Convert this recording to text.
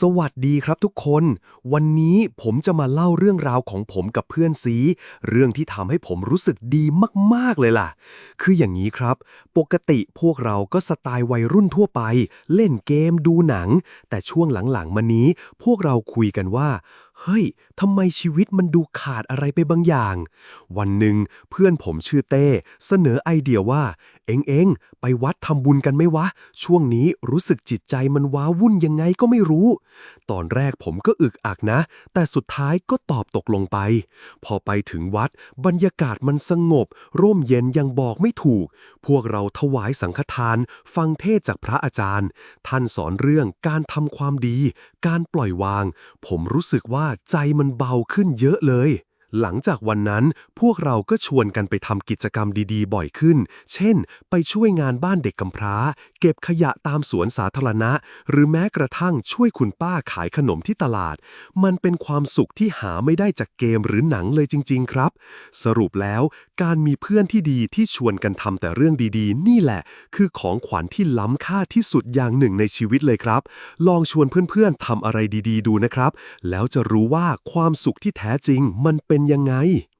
สวัสดีครับทุกคน วันนี้ผมจะมาเล่าเรื่องราวของผมกับเพื่อนซี เรื่องที่ทำให้ผมรู้สึกดีมากๆเลยล่ะ คืออย่างนี้ครับ ปกติพวกเราก็สไตล์วัยรุ่นทั่วไป เล่นเกมดูหนัง แต่ช่วงหลังๆมานี้ พวกเราคุยกันว่า เฮ้ย ทำไมชีวิตมันดูขาดอะไรไปบางอย่าง วันหนึ่งเพื่อนผมชื่อเต้ เสนอไอเดียว่า เอ็งเอ็งไปวัดทำบุญกันไหมวะ ช่วงนี้รู้สึกจิตใจมันว้าวุ่นยังไงก็ไม่รู้ ตอนแรกผมก็อึกอักนะ แต่สุดท้ายก็ตอบตกลงไป พอไปถึงวัด บรรยากาศมันสงบ ร่มเย็นยังบอกไม่ถูก พวกเราถวายสังฆทาน ฟังเทศจากพระอาจารย์ ท่านสอนเรื่องการทำความดี การปล่อยวาง ผมรู้สึกว่าใจมันเบาขึ้นเยอะเลย หลังจากวันนั้นพวกเราก็ชวนกันไปทำกิจกรรมดีๆ บ่อยขึ้น เช่น ไปช่วยงานบ้านเด็กกำพร้า เก็บขยะตามสวนสาธารณะ หรือแม้กระทั่งช่วยคุณป้าขายขนมที่ตลาด มันเป็นความสุขที่หาไม่ได้จากเกมหรือหนังเลยจริง ๆ ครับ สรุปแล้วการมีเพื่อนที่ดีที่ชวนกันทำแต่เรื่องดีๆ นี่แหละ คือของขวัญที่ล้ำค่าที่สุดอย่างหนึ่งในชีวิตเลยครับ ลองชวนเพื่อนๆทำอะไรดี ๆ ดูนะครับ แล้วจะรู้ว่าความสุขที่แท้จริงมันเป็นเป็นยังไง